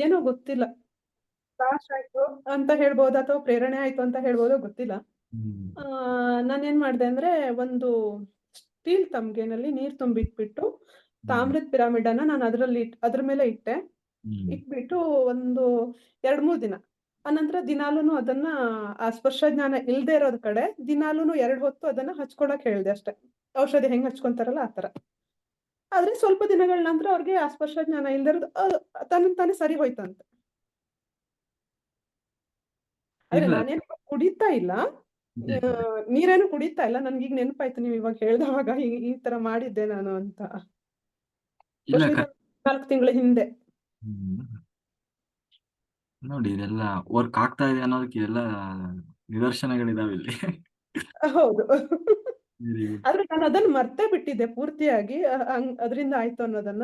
ಏನೋ ಗೊತ್ತಿಲ್ಲ. ಆಯ್ತು ಅಂತ ಹೇಳ್ಬೋದು ಅಥವಾ ಪ್ರೇರಣೆ ಆಯ್ತು ಅಂತ ಹೇಳ್ಬೋದು ಗೊತ್ತಿಲ್ಲ. ನಾನು ಆ ನಾನೇನ್ ಮಾಡ್ದೆ ಅಂದ್ರೆ ಒಂದು ಸ್ಟೀಲ್ ತಮ್ಗೆನಲ್ಲಿ ನೀರ್ ತುಂಬಿಟ್ಬಿಟ್ಟು ತಾಮ್ರದ ತಾಮ್ರದ ಅನ್ನ ನಾನು ಅದ್ರಲ್ಲಿ ಇಟ್ ಅದ್ರ ಮೇಲೆ ಇಟ್ಟೆ. ಇಟ್ಬಿಟ್ಟು ಒಂದು 2-3 ದಿನ. ಅನಂತರ ದಿನಾಲೂನು ಅದನ್ನ ಆ ಸ್ಪರ್ಶ ಜ್ಞಾನ ಇಲ್ದೇ ಇರೋದ್ ಕಡೆ ದಿನಾಲೂನು ಎರಡ್ ಹೊತ್ತು ಅದನ್ನ ಹಚ್ಕೊಳಕ್ ಹೇಳ್ದೆ ಅಷ್ಟೇ. ಔಷಧಿ ಹೆಂಗ್ ಹಚ್ಕೊಂತಾರಲ್ಲ ಆ ತರ. ಆದ್ರೆ ಸ್ವಲ್ಪ ದಿನಗಳ ನಂತರ ಅವ್ರಿಗೆ ಆ ಸ್ಪರ್ಶ ಜ್ಞಾನ ಇಲ್ದಿರೋದು ತನ್ನ ತಾನೇ ಸರಿ ಹೋಯ್ತಂತೆ. ಆದ್ರೆ ಇಲ್ಲ. ನಾನೇನು ಕುಡಿತಾ ಇಲ್ಲ. ನೀರೇನು ಕುಡಿತಾ ಇಲ್ಲ. ನನ್ಗೀಗ ನೆನಪಾಯ್ತು ನೀವ್ ಇವಾಗ ಹೇಳ್ದವಾಗ ಈ ತರ ಮಾಡಿದ್ದೆ ನಾನು ಅಂತ. ನಾಲ್ಕು ಕ 4 ತಿಂಗಳ ಹಿಂದೆ. ನೋಡಿ ಇದೆಲ್ಲ ವರ್ಕ್ ಆಗ್ತಾ ಇದೆ ಅನ್ನೋದಕ್ಕೆ ಎಲ್ಲ ನಿದರ್ಶನಗಳಿದಾವೆ ಇಲ್ಲಿ. ಹೌದು. ಆದ್ರೆ ನಾನು ಅದನ್ನ ಮರ್ತೇ ಬಿಟ್ಟಿದ್ದೆ ಪೂರ್ತಿಯಾಗಿ ಅದರಿಂದ ಆಯ್ತು ಅನ್ನೋದನ್ನ.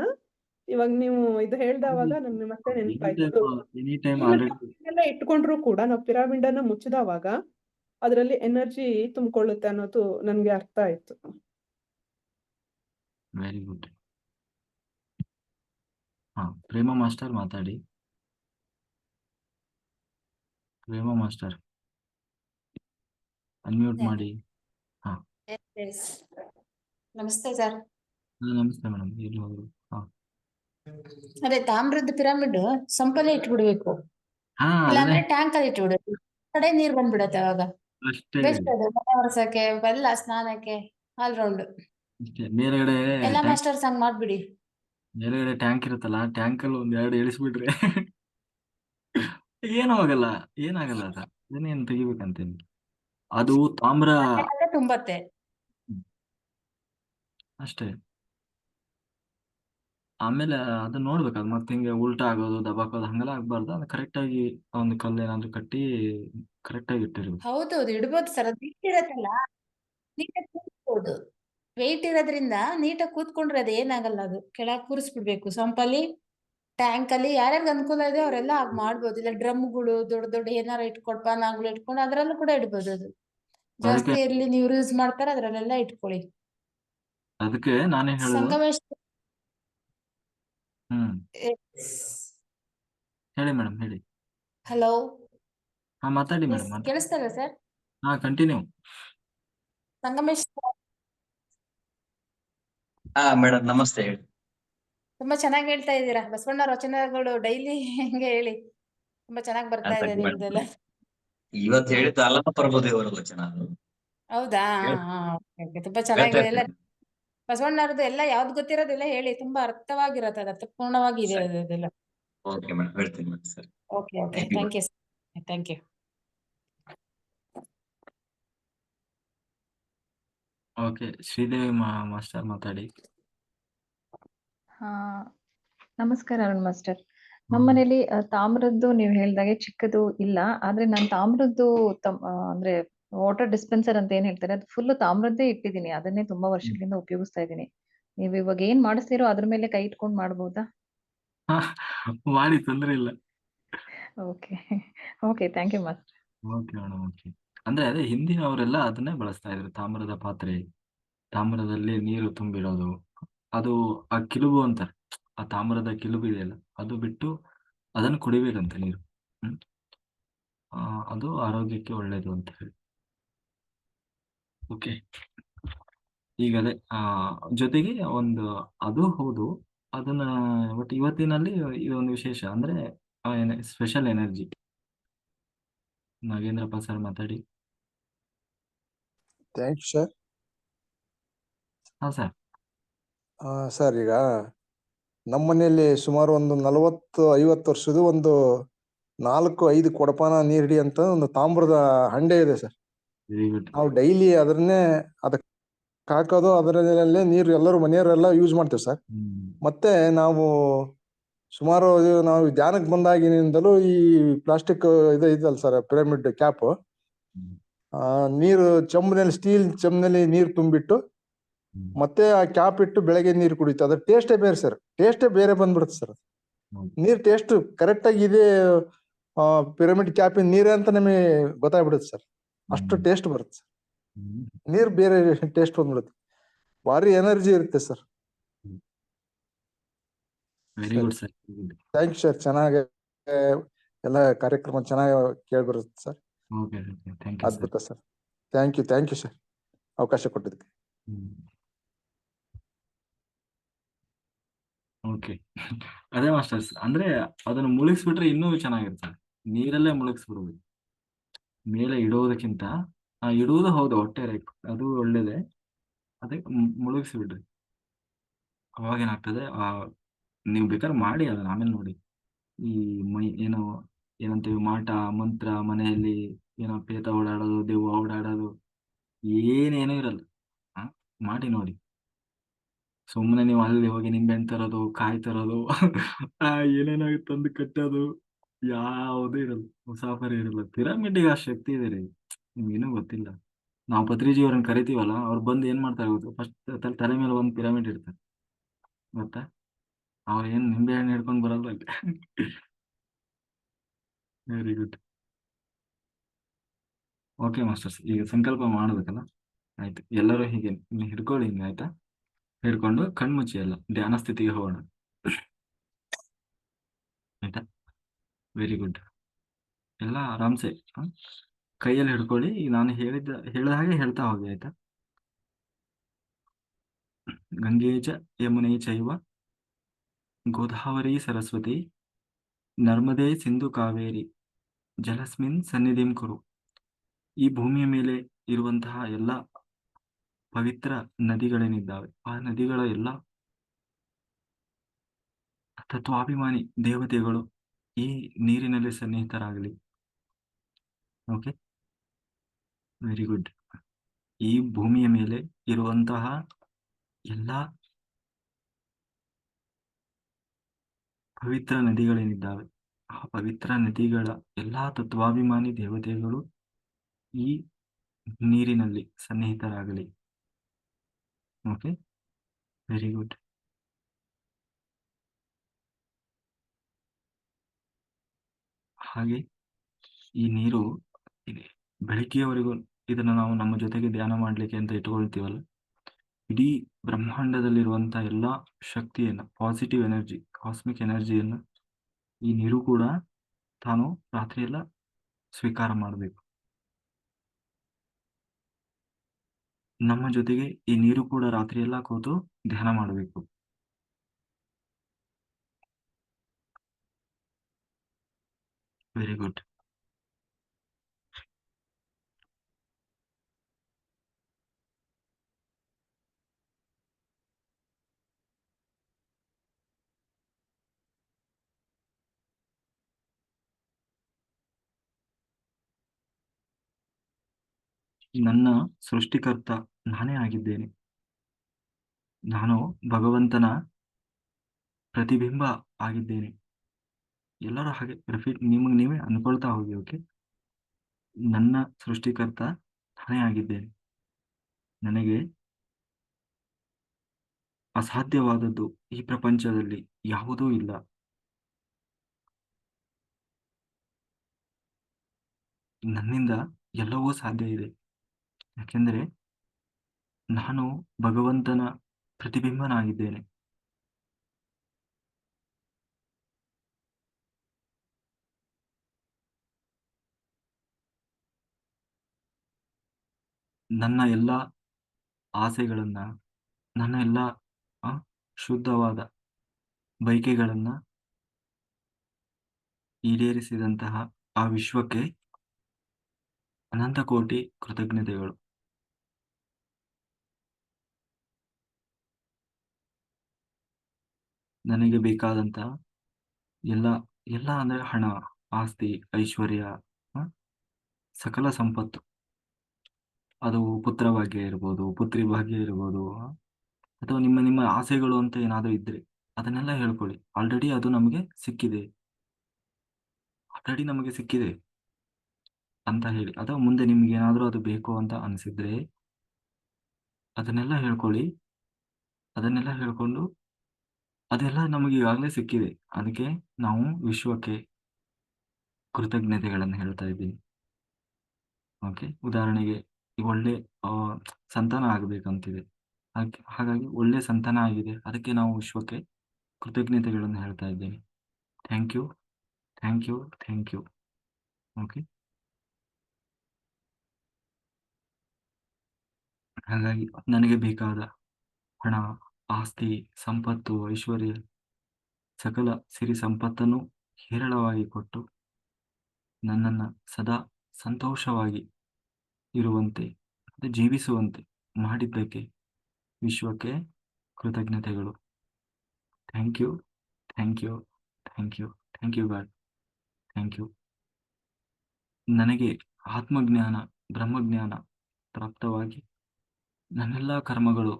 ಇವಾಗ ನೀವು ಇದು ಹೇಳ್ದವಾಗ ನಮ್ಗೆ ಮತ್ತೆ ನೆನಪಾಯ್ತು. ಎನಿ ಟೈಮ್ ಆಲ್ರೆಡಿ ಎಲ್ಲ ಇಟ್ಕೊಂಡ್ರು ಕೂಡ ನಾವು ಅನ್ನ ಮುಚ್ಚಿದವಾಗ ಅದರಲ್ಲಿ ಎನರ್ಜಿ ತುಂಬಿಕೊಳ್ಳುತ್ತೆ ಅನ್ನೋದು ನನ್ಗೆ ಅರ್ಥ ಆಯ್ತು. Very good. ಹಾ ಪ್ರೇಮ ಮಾಸ್ಟರ್ ಮಾತಾಡಿ. ಪ್ರೇಮ ಮಾಸ್ಟರ್. ಅನ್ಮ್ಯೂಟ್. ಮಾಡಿ. ನಮಸ್ತೆ ಸರ್. ನಮಸ್ತೆ ಮೇಡಮ್. ಎಲ್ಲಿ ಹೋದ್ರು? ಹಾ. ಅದೇ ತಾಮ್ರದ ಪಿರಾಮಿಡ್ ಸಂಪಲೆ ಇಟ್ಬಿಡ್ಬೇಕು. ಹಾ ಇಲ್ಲಾಂದ್ರೆ ಟ್ಯಾಂಕ್ ಅಲ್ಲಿ ಇಟ್ಬಿಡ್ಬೇಕು. ಕಡೆ ನೀರ್ ಬಂದ್ಬಿಡತ್ತೆ ಅವಾಗ. ಅಷ್ಟೇ ಬೆಸ್ಟ್ ಅದು ಮನೆ ಒರ್ಸಕ್ಕೆ ಎಲ್ಲ ಸ್ನಾನಕ್ಕೆ ಆಲ್ ರೌಂಡ್. ಅಷ್ಟೇ ಮೇಲ್ಗಡೆ ಎಲ್ಲ ಮಾಸ್ಟರ್ಸ್ ಹಂಗ್ ಮಾಡ್ಬಿಡಿ. ಮೇಲ್ಗಡೆ ಟ್ಯಾಂಕ್ ಇರುತ್ತಲ್ಲ ಟ್ಯಾಂಕ್ ಅಲ್ಲಿ ಒಂದ್ ಎರಡು ಇಳಿಸ್ಬಿಟ್ರೆ ಏನೂ ಆಗಲ್ಲ ಏನಾಗಲ್ಲ ಅದ ಅದನ್ನೇನ್ ತೆಗಿಬೇಕಂತೇನಿ ಅದು ತಾಮ್ರ ತುಂಬತ್ತೆ. ಅಷ್ಟೇ. ಆಮೇಲೆ ಅದನ್ನ ನೋಡ್ಬೇಕು ಅದು ಮತ್ತೆ ಹಿಂಗೆ ಉಲ್ಟಾ ಆಗೋದು ದಬಾಕೋದು ಹಂಗೆಲ್ಲ ಆಗ್ಬಾರ್ದು. ಅದು ಕರೆಕ್ಟ್ ಆಗಿ ಒಂದು ಕಲ್ಲು ಏನಾದ್ರು ಕಟ್ಟಿ ಕರೆಕ್ಟ್ ಆಗಿ ಇಟ್ಟಿರ್ಬೇಕು. ಹೌದೌದು ಇಡ್ಬೋದು ಸರ್. ಅದು ವೆಯ್ಟ್ ಇರತ್ತಲ್ಲ? ನೀಟಾಗಿ ಕೂತ್ಬೋದು. ವೆಯ್ಟ್ ಇರೋದ್ರಿಂದ ನೀಟಾಗಿ ಕೂತ್ಕೊಂಡ್ರೆ ಅದು ಏನಾಗಲ್ಲ ಅದು. ಕೆಳಗ್ ಕೂರಿಸ್ಬಿಡ್ಬೇಕು. ಸಂಪಲ್ಲಿ ಟ್ಯಾಂಕ್ ಅಲ್ಲಿ ಯಾರ್ಯಾರಿಗೆ ಅನುಕೂಲ ಇದೆ ಅವರೆಲ್ಲ ಹಾಗ್ ಮಾಡ್ಬೋದು. ಇಲ್ಲ ಡ್ರಮ್ಗಳು ದೊಡ್ಡ ದೊಡ್ಡ ಏನಾರ ಇಟ್ಕೊಂಡು ಪಾನಗಳು ಇಟ್ಕೊಂಡು ಅದ್ರಲ್ಲೂ ಕೂಡ ಇಡ್ಬೋದು ಅದು. ಜಾಸ್ತಿ ಇರ್ಲಿ ನೀವು ಯೂಸ್ ಮಾಡ್ತಾರೆ ಅದ್ರಲ್ಲೆಲ್ಲ ಇಟ್ಕೊಳ್ಳಿ. ಅದಕ್ಕೆ ನಾನೇ ಹೇಳುದು. ಸಂಗಮೇಶ್ ಹ್ಮ್. ಹೇಳಿ ಮೇಡಮ್ ಹೇಳಿ. ಹಲೋ. ಹಾ ಮಾತಾಡಿ ಮೇಡಮ್ ಕೇಳಿಸ್ತಾ ಇಲ್ಲ ಸರ್? ಹಾ ಕಂಟಿನ್ಯೂ. ಸಂಗಮೇಶ್ ಹಾ ಮೇಡಮ್ ನಮಸ್ತೆ ಹೇಳಿ. ತುಂಬಾ ಚೆನ್ನಾಗಿ ಹೇಳ್ತಾ ಇದ್ದೀರಾ? ಬಸವಣ್ಣ ರಚನೆಗಳು ಡೈಲಿ ಹಿಂಗೆ ಹೇಳಿ. ತುಂಬಾ ಚೆನ್ನಾಗಿ ಬರ್ತಾ ಇದೆ ಆಯ್ತು, ನಿಮ್ದೆಲ್ಲ. ಇವತ್ತು ಹೇಳಿದ್ದು ಅಲ್ಲಮ ಪ್ರಭುದೇವರ ವಚನ ಅದು. ಹೌದಾ? ಹಾ ತುಂಬಾ ಚೆನ್ನಾಗಿ ಚೆನ್ನಾಗಿದೆ ಎಲ್ಲ. ಬಸವಣ್ಣರದ್ದು ಎಲ್ಲ ಯಾವ್ದು ಗೊತ್ತಿರೋದಿಲ್ಲ ಹೇಳಿ ತುಂಬಾ ಅರ್ಥವಾಗಿರತ್ತೆ ಅದು ಅರ್ಥಪೂರ್ಣವಾಗಿ ಇದೆ ಅದು ಅದೆಲ್ಲ ಓಕೆ ಮೇಡಮ್ ಹೇಳ್ತೀನಿ ಮೇಡಮ್ ಸರಿ. Okay okay thank you thank you okay Sridevi ಮಾ ಮಾಸ್ಟರ್ ಮಾತಾಡಿ. ಹಾ ನಮಸ್ಕಾರ ಅರುಣ್ ಮಾಸ್ಟರ್ ನಮ್ಮನೇಲಿ ತಾಮ್ರದ್ದು ನೀವು ಹೇಳ್ದಾಗೆ ಚಿಕ್ಕದು ಇಲ್ಲ ಆದ್ರೆ ನಾನು ತಾಮ್ರದ್ದು ತಮ್ ಅಂದ್ರೆ ವಾಟರ್ ಡಿಸ್ಪೆನ್ಸರ್ ಅಂತ ಏನ್ ಹೇಳ್ತಾರೆ ಅದು ಫುಲ್ ತಾಮ್ರದ್ದೇ ಇಟ್ಟಿದ್ದೀನಿ ಅದನ್ನೇ ತುಂಬಾ ವರ್ಷಗಳಿಂದ ಉಪಯೋಗಿಸ್ತಾ ಇದ್ದೀನಿ. ನೀವು ಇವಾಗ ಏನ್ ಮಾಡಿಸ್ತೀರೋ ಅದ್ರ ಮೇಲೆ ಕೈ ಇಟ್ಕೊಂಡು ಮಾಡಬಹುದಾ ಮಾಡಿ ತೊಂದ್ರೆ ಇಲ್ಲ. Okay okay thank you master. Okay madam okay. ಅಂದ್ರೆ ಅದೇ ಹಿಂದಿನವರೆಲ್ಲ ಅದನ್ನೇ ಬಳಸ್ತಾ ಇದ್ರು ತಾಮ್ರದ ಪಾತ್ರೆ ತಾಮ್ರದಲ್ಲಿ ನೀರು ತುಂಬಿಡೋದು ಅದು ಆ ಕಿಲುಬು ಅಂತಾರೆ ಆ ತಾಮ್ರದ ಕಿಲುಬು ಇದೆಯಲ್ಲ ಅದು ಬಿಟ್ಟು ಅದನ್ನು ಕುಡಿಬೇಕಂತೆ ನೀರು. ಹ್ಮ್. ಅದು ಆರೋಗ್ಯಕ್ಕೆ ಒಳ್ಳೇದು ಅಂತ ಹೇಳಿ. ಓಕೆ. ಈಗಲೇ ಅದೇ ಆ ಜೊತೆಗೆ ಒಂದು ಅದು ಹೌದು. ಅದನ್ನ ಬಟ್ ಇವತ್ತಿನಲ್ಲಿ ಇದೊಂದು ವಿಶೇಷ ಅಂದ್ರೆ ಸ್ಪೆಷಲ್ ಎನರ್ಜಿ ನಾಗೇಂದ್ರಪ್ಪ ಸರ್ ಮಾತಾಡಿ. ಸರ್ ಹಾ ಸರ್. ಸರ್ ಈಗ ನಮ್ಮ ಮನೆಯಲ್ಲಿ ಸುಮಾರು ಒಂದು ನಲವತ್ತು ಐವತ್ತು ವರ್ಷದ ಒಂದು ನಾಲ್ಕು ಐದು ಕೊಡಪಾನ ನೀರಿಡಿ ಅಂತ ಒಂದು ತಾಮ್ರದ ಹಂಡೆ ಇದೆ ಸರ್. ವೆರಿ ಗುಡ್ ನಾವು ಡೈಲಿ ಅದನ್ನೇ ಅದಕ್ಕೆ ಹಾಕೋದು ಅದರಲ್ಲೇ ನೀರು ಎಲ್ಲರೂ ಮನೆಯವರೆಲ್ಲ ಯೂಸ್ ಮಾಡ್ತೇವೆ ಸರ್. ಮತ್ತೆ ನಾವು ಸುಮಾರು ನಾವು ಧ್ಯಾನಕ್ಕೆ ಬಂದಾಗಿನಿಂದಲೂ ಈ ಪ್ಲಾಸ್ಟಿಕ್ ಇದು ಇದಲ್ಲ ಸರ್ ಪಿರಮಿಡ್ ಕ್ಯಾಪ್. ನೀರು ಚಂಬನಲ್ಲಿ ಸ್ಟೀಲ್ ಚಂಬನಲ್ಲಿ ನೀರು ತುಂಬಿಟ್ಟು ಮತ್ತೆ ಆ ಕ್ಯಾಪ್ ಇಟ್ಟು ಬೆಳಗ್ಗೆ ನೀರು ಕುಡಿತು ಅದ್ರ ಟೇಸ್ಟೇ ಬೇರೆ ಸರ್. ಟೇಸ್ಟೇ ಬೇರೆ ಬಂದ್ಬಿಡುತ್ತೆ ಸರ್. ನೀರು ನೀರ್ ಟೇಸ್ಟ್ ಕರೆಕ್ಟ್ ಆಗಿ ಇದೆ ಪಿರಮಿಡ್ ಕ್ಯಾಪಿನ ನೀರೇ ಅಂತ ನಮಗೆ ಗೊತ್ತಾಗ್ಬಿಡುತ್ತೆ ಸರ್. ಅಷ್ಟು ಟೇಸ್ಟ್ ಬರುತ್ತೆ. ನೀರ್ ಬೇರೆ ಟೇಸ್ಟ್ ಬಂದ್ಬಿಡುತ್ತೆ. ಭಾರಿ ಎನರ್ಜಿ ಇರುತ್ತೆ ಸರ್ ಥ್ಯಾಂಕ್ ಯು ಸರ್ ಚೆನ್ನಾಗಿ ಎಲ್ಲ ಕಾರ್ಯಕ್ರಮ ಚೆನ್ನಾಗಿ ಥ್ಯಾಂಕ್ ಯು ಸರ್ ಅದ್ಭುತ sir thank you thank you sir ಅವಕಾಶ ಕೊಟ್ಟಿದ್ದಕ್ಕೆ. ಓಕೆ ಅದೇ ಮಾಸ್ಟರ್ಸ್ ಅಂದ್ರೆ ಅದನ್ನ ಮುಳುಗಿಸ್ಬಿಟ್ರೆ ಇನ್ನೂ ಚೆನ್ನಾಗಿರುತ್ತೆ. ನೀರಲ್ಲೇ ಮುಳುಗಿಸ್ಬಿಡ್ಬೇಕು. ಮೇಲೆ ಇಡುವುದಕ್ಕಿಂತ, ಆ, ಇಡುವುದು ಹೌದು ಒಟ್ಟಾರೆ ಅದು ಒಳ್ಳೇದೆ. ಅದೇ ಮುಳುಗಿಸಿ ಬಿಡ್ರಿ. ಅವಾಗ ಏನಾಗ್ತದೆ, ಆ, ನೀವು ಬೇಕಾದ್ರೆ ಮಾಡಿ ಅದನ್ನ ಆಮೇಲೆ ನೋಡಿ. ಈ ಮೈ, ಏನೋ, ಏನಂತೀವಿ, ಮಾಟ, ಮಂತ್ರ, ಮನೆಯಲ್ಲಿ ಏನೋ ಪೇತ ಓಡಾಡೋದು, ದೆವ್ವ ಓಡಾಡೋದು, ಏನೇನೂ ಇರಲ್ಲ. ಮಾಡಿ ನೋಡಿ. ಸುಮ್ಮನೆ ನೀವು ಅಲ್ಲಿ ಹೋಗಿ ನಿಂಬೆ ತರೋದು, ಕಾಯಿ ತರೋದು ಏನೇನಾಗಿ ಏನೇನೋ ತಂದು ಕಟ್ಟೋದು. ಯಾವುದೂ ಇರಲ್ಲ ಮುಸಾಫರಿ ಇರಲ್ಲ. ಪಿರಮಿಡ್ಗೆ ಆ ಶಕ್ತಿ ಇದೆ ರೀ. ನಿಮ್ಗೇನೂ ಗೊತ್ತಿಲ್ಲ. ನಾವು ಪತ್ರಿಜಿ ಅವ್ರನ್ನ ಕರಿತೀವಲ್ಲ, ಅವ್ರು ಬಂದು ಏನ್ ಮಾಡ್ತಾರೆ ಗೊತ್ತು? ಫಸ್ಟ್ ತಲೆ ಮೇಲೆ ಒಂದು ಪಿರಮಿಡ್ ಇರ್ತಾರೆ ಗೊತ್ತಾ? ಅವ್ರು ಏನ್ ನಿಂಬೆ ಹಣ್ಣು ಹಿಡ್ಕೊಂಡು ಬರಲ್ಲ ವೆರಿ ಗುಡ್ ಓಕೆ ಮಾಸ್ಟರ್ಸ್ ಈಗ ಸಂಕಲ್ಪ ಮಾಡಬೇಕಲ್ಲ ಆಯ್ತು. ಎಲ್ಲರೂ ಹೀಗೆ ಹಿಡ್ಕೊಳ್ಳಿ ಹಿಂಗೆ ಆಯ್ತಾ? ಹಿಡ್ಕೊಂಡು ಕಣ್ಮುಚ್ಚಿ ಎಲ್ಲ ಧ್ಯಾನ ಸ್ಥಿತಿಗೆ ಹೋಗೋಣ. ಆಯ್ತಾ? ವೆರಿ ಗುಡ್ ಎಲ್ಲ ಆರಾಮ್ಸೆ? ಕೈಯಲ್ಲಿ ಹಿಡ್ಕೊಳ್ಳಿ. ನಾನು ಹೇಳಿದ ಹೇಳಿದ ಹಾಗೆ ಹೇಳ್ತಾ ಹೋಗಿ, ಆಯ್ತಾ? ಗಂಗೆ ಚ ಯಮುನೆ ಚೈವ ಗೋದಾವರಿ ಸರಸ್ವತಿ ನರ್ಮದೆ ಸಿಂಧು ಕಾವೇರಿ ಜಲಸ್ಮಿನ್ ಸನ್ನಿಧಿಂ ಕುರು. ಈ ಭೂಮಿಯ ಮೇಲೆ ಇರುವಂತಹ ಎಲ್ಲ ಪವಿತ್ರ ನದಿಗಳೇನಿದ್ದಾವೆ, ಆ ನದಿಗಳ ಎಲ್ಲ ತತ್ವಾಭಿಮಾನಿ ದೇವತೆಗಳು ಈ ನೀರಿನಲ್ಲಿ ಸನ್ನಿಹಿತರಾಗಲಿ. ಓಕೆ ವೆರಿ ಗುಡ್ ಈ ಭೂಮಿಯ ಮೇಲೆ ಇರುವಂತಹ ಎಲ್ಲ ಪವಿತ್ರ ನದಿಗಳೇನಿದ್ದಾವೆ, ಆ ಪವಿತ್ರ ನದಿಗಳ ಎಲ್ಲಾ ತತ್ವಾಭಿಮಾನಿ ದೇವತೆಗಳು ಈ ನೀರಿನಲ್ಲಿ ಸನ್ನಿಹಿತರಾಗಲಿ. ಓಕೆ ವೆರಿ ಗುಡ್ ಹಾಗೆ ಈ ನೀರು ಬೆಳಗ್ಗೆಯವರೆಗೂ ಇದನ್ನ ನಾವು ನಮ್ಮ ಜೊತೆಗೆ ಧ್ಯಾನ ಮಾಡ್ಲಿಕ್ಕೆ ಅಂತ ಇಟ್ಕೊಳ್ತೀವಲ್ಲ? ಇಡೀ ಬ್ರಹ್ಮಾಂಡದಲ್ಲಿರುವಂಥ ಎಲ್ಲಾ ಶಕ್ತಿಯನ್ನ ಪಾಸಿಟಿವ್ ಎನರ್ಜಿ ಕಾಸ್ಮಿಕ್ ಎನರ್ಜಿಯನ್ನು ಈ ನೀರು ಕೂಡ ತಾನು ರಾತ್ರಿಯೆಲ್ಲ ಸ್ವೀಕಾರ ಮಾಡಬೇಕು. ನಮ್ಮ ಜೊತೆಗೆ ಈ ನೀರು ಕೂಡ ರಾತ್ರಿಯೆಲ್ಲ ಕೂತು ಧ್ಯಾನ ಮಾಡಬೇಕು. Very good. ನನ್ನ ಸೃಷ್ಟಿಕರ್ತ ನಾನೇ ಆಗಿದ್ದೇನೆ. ನಾನು ಭಗವಂತನ ಪ್ರತಿಬಿಂಬ ಆಗಿದ್ದೇನೆ. ಎಲ್ಲರೂ ಹಾಗೆ ಪ್ರಫಿಟ್ ನಿಮಗೆ ನೀವೇ ಅನ್ಕೊಳ್ತಾ ಹೋಗಿ ಓಕೆ ನನ್ನ ಸೃಷ್ಟಿಕರ್ತ ನಾನೇ ಆಗಿದ್ದೇನೆ ನನಗೆ ಅಸಾಧ್ಯವಾದದ್ದು ಈ ಪ್ರಪಂಚದಲ್ಲಿ ಯಾವುದೂ ಇಲ್ಲ. ನನ್ನಿಂದ ಎಲ್ಲವೂ ಸಾಧ್ಯ ಇದೆ. ಯಾಕೆಂದರೆ ನಾನು ಭಗವಂತನ ಪ್ರತಿಬಿಂಬನಾಗಿದ್ದೇನೆ. ನನ್ನ ಎಲ್ಲ ಆಸೆಗಳನ್ನ, ನನ್ನ ಎಲ್ಲ ಶುದ್ಧವಾದ ಬಯಕೆಗಳನ್ನ ಈಡೇರಿಸಿದಂತಹ ಆ ವಿಶ್ವಕ್ಕೆ ಅನಂತ ಕೋಟಿ ಕೃತಜ್ಞತೆಗಳು. ನನಗೆ ಬೇಕಾದಂತಹ ಎಲ್ಲ ಎಲ್ಲ ಅಂದ್ರೆ ಹಣ, ಆಸ್ತಿ, ಐಶ್ವರ್ಯ ಸಕಲ ಸಂಪತ್ತು. ಅದು ಪುತ್ರ ಭಾಗ್ಯ ಇರ್ಬೋದು ಪುತ್ರಿ ಭಾಗ್ಯ ಇರ್ಬೋದು, ಅಥವಾ ನಿಮ್ಮ ನಿಮ್ಮ ಆಸೆಗಳು ಅಂತ ಏನಾದರೂ ಇದ್ರೆ ಅದನ್ನೆಲ್ಲ ಹೇಳ್ಕೊಳ್ಳಿ. ಆಲ್ರೆಡಿ ಅದು ನಮಗೆ ಸಿಕ್ಕಿದೆ. ಆಲ್ರೆಡಿ ನಮಗೆ ಸಿಕ್ಕಿದೆ ಅಂತ ಹೇಳಿ. ಅಥವಾ ಮುಂದೆ ನಿಮ್ಗೆ ಏನಾದರೂ ಅದು ಬೇಕು ಅಂತ ಅನಿಸಿದ್ರೆ ಅದನ್ನೆಲ್ಲ ಹೇಳ್ಕೊಳ್ಳಿ. ಅದನ್ನೆಲ್ಲ ಹೇಳ್ಕೊಂಡು ಅದೆಲ್ಲ ನಮಗೆ ಈಗಾಗಲೇ ಸಿಕ್ಕಿದೆ. ಅದಕ್ಕೆ ನಾವು ವಿಶ್ವಕ್ಕೆ ಕೃತಜ್ಞತೆಗಳನ್ನು ಹೇಳ್ತಾ ಇದ್ದೀನಿ ಓಕೆ ಉದಾಹರಣೆಗೆ ಒಳ್ಳೆ ಆ, ಸಂತಾನ ಆಗ್ಬೇಕಂತಿದೆ. ಹಾಗೆ ಹಾಗಾಗಿ ಒಳ್ಳೆ ಸಂತಾನ ಆಗಿದೆ. ಅದಕ್ಕೆ ನಾವು ವಿಶ್ವಕ್ಕೆ ಕೃತಜ್ಞತೆಗಳನ್ನು ಹೇಳ್ತಾ ಇದ್ದೇನೆ thank you thank you thank you okay ಹಾಗಾಗಿ ನನಗೆ ಬೇಕಾದ ಹಣ ಆಸ್ತಿ ಸಂಪತ್ತು ಐಶ್ವರ್ಯ ಸಕಲ ಸಿರಿ ಸಂಪತ್ತನ್ನು ಹೇರಳವಾಗಿ ಕೊಟ್ಟು ನನ್ನನ್ನು ಸದಾ ಸಂತೋಷವಾಗಿ ಇರುವಂತೆ ಜೀವಿಸುವಂತೆ ಮಾಡಿದ್ದಕ್ಕೆ ವಿಶ್ವಕ್ಕೆ ಕೃತಜ್ಞತೆಗಳು. Thank you thank you thank you thank you God thank you ನನಗೆ ಆತ್ಮಜ್ಞಾನ, ಬ್ರಹ್ಮಜ್ಞಾನ ಪ್ರಾಪ್ತವಾಗಿ ನನ್ನೆಲ್ಲ ಕರ್ಮಗಳು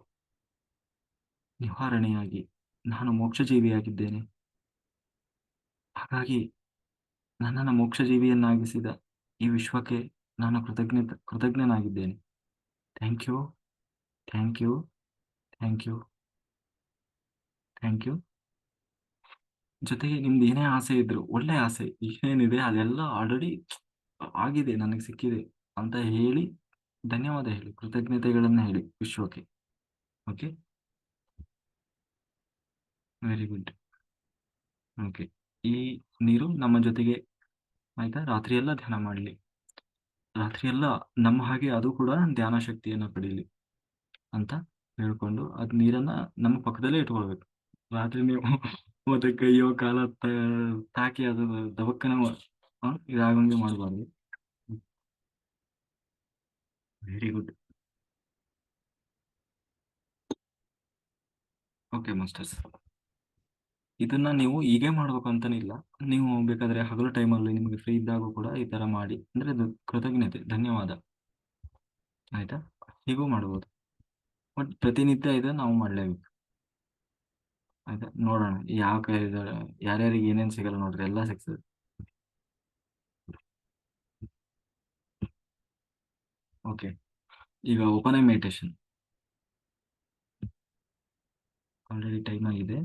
ನಿವಾರಣೆಯಾಗಿ ನಾನು ಮೋಕ್ಷಜೀವಿಯಾಗಿದ್ದೇನೆ. ಹಾಗಾಗಿ ನನ್ನನ್ನು ಮೋಕ್ಷಜೀವಿಯನ್ನಾಗಿಸಿದ ಈ ವಿಶ್ವಕ್ಕೆ ನಾನು ಕೃತಜ್ಞ ಕೃತಜ್ಞನಾಗಿದ್ದೇನೆ. Thank you thank you thank you thank you ಜೊತೆಗೆ ನಿಮ್ದು ಏನೇ ಆಸೆ ಇದ್ರು, ಒಳ್ಳೆ ಆಸೆ, ಏನೇನಿದೆ ಅದೆಲ್ಲ ಆಲ್ರೆಡಿ ಆಗಿದೆ, ನನಗೆ ಸಿಕ್ಕಿದೆ ಅಂತ ಹೇಳಿ, ಧನ್ಯವಾದ ಹೇಳಿ, ಕೃತಜ್ಞತೆಗಳನ್ನ ಹೇಳಿ, ವಿಶ್ವಕ್ಕೆ. ಓಕೆ ವೆರಿ ಗುಡ್ ಓಕೆ ಈ ನೀರು ನಮ್ಮ ಜೊತೆಗೆ, ಆಯ್ತಾ? ರಾತ್ರಿ ಎಲ್ಲ ಧ್ಯಾನ ಮಾಡಲಿ. ರಾತ್ರಿ ಎಲ್ಲ ನಮ್ಮ ಹಾಗೆ ಅದು ಕೂಡ ಧ್ಯಾನ ಶಕ್ತಿಯನ್ನ ಪಡೀಲಿ ಅಂತ ಹೇಳ್ಕೊಂಡು ಅದ್ ನೀರನ್ನ ನಮ್ಮ ಪಕ್ಕದಲ್ಲೇ ಇಟ್ಕೊಳ್ಬೇಕು. ರಾತ್ರಿ ನೀವು ಮತ್ತೆ ಕೈಯೋ ಕಾಲ ತಾಕಿ ಅದು ದಬಕ್ಕನ ಇದಾಗಂಗೆ ಮಾಡಬಾರ್ದು. ವೆರಿ ಗುಡ್ ಓಕೆ ಮಾಸ್ಟರ್ಸ್ ಇದನ್ನ ನೀವು ಹೀಗೆ ಮಾಡ್ಬೇಕು ಅಂತಾನಿಲ್ಲ ನೀವು ಬೇಕಾದ್ರೆ ಹಗಲು ಟೈಮಲ್ಲಿ ನಿಮಗೆ ಫ್ರೀ ಇದ್ದಾಗ ಕೂಡ ಈ ತರ ಮಾಡಿ. ಅಂದ್ರೆ ಇದು ಕೃತಜ್ಞತೆ, ಧನ್ಯವಾದ. ಆಯ್ತಾ? ಹೀಗೂ ಮಾಡ್ಬೋದು. ಬಟ್ ಪ್ರತಿನಿತ್ಯ ಇದನ್ನ ನಾವು ಮಾಡ್ಲೇಬೇಕು. ಆಯ್ತಾ? ನೋಡೋಣ. ಯಾವ ಕೈ ಯಾರ್ಯಾರಿಗೆ ಏನೇನು ಸಿಗಲ್ಲ ನೋಡ್ರಿ. ಎಲ್ಲ ಸಿಗ್ತದೆ. ಓಕೆ. ಈಗ open eye meditation already time ಆಗಿದೆ.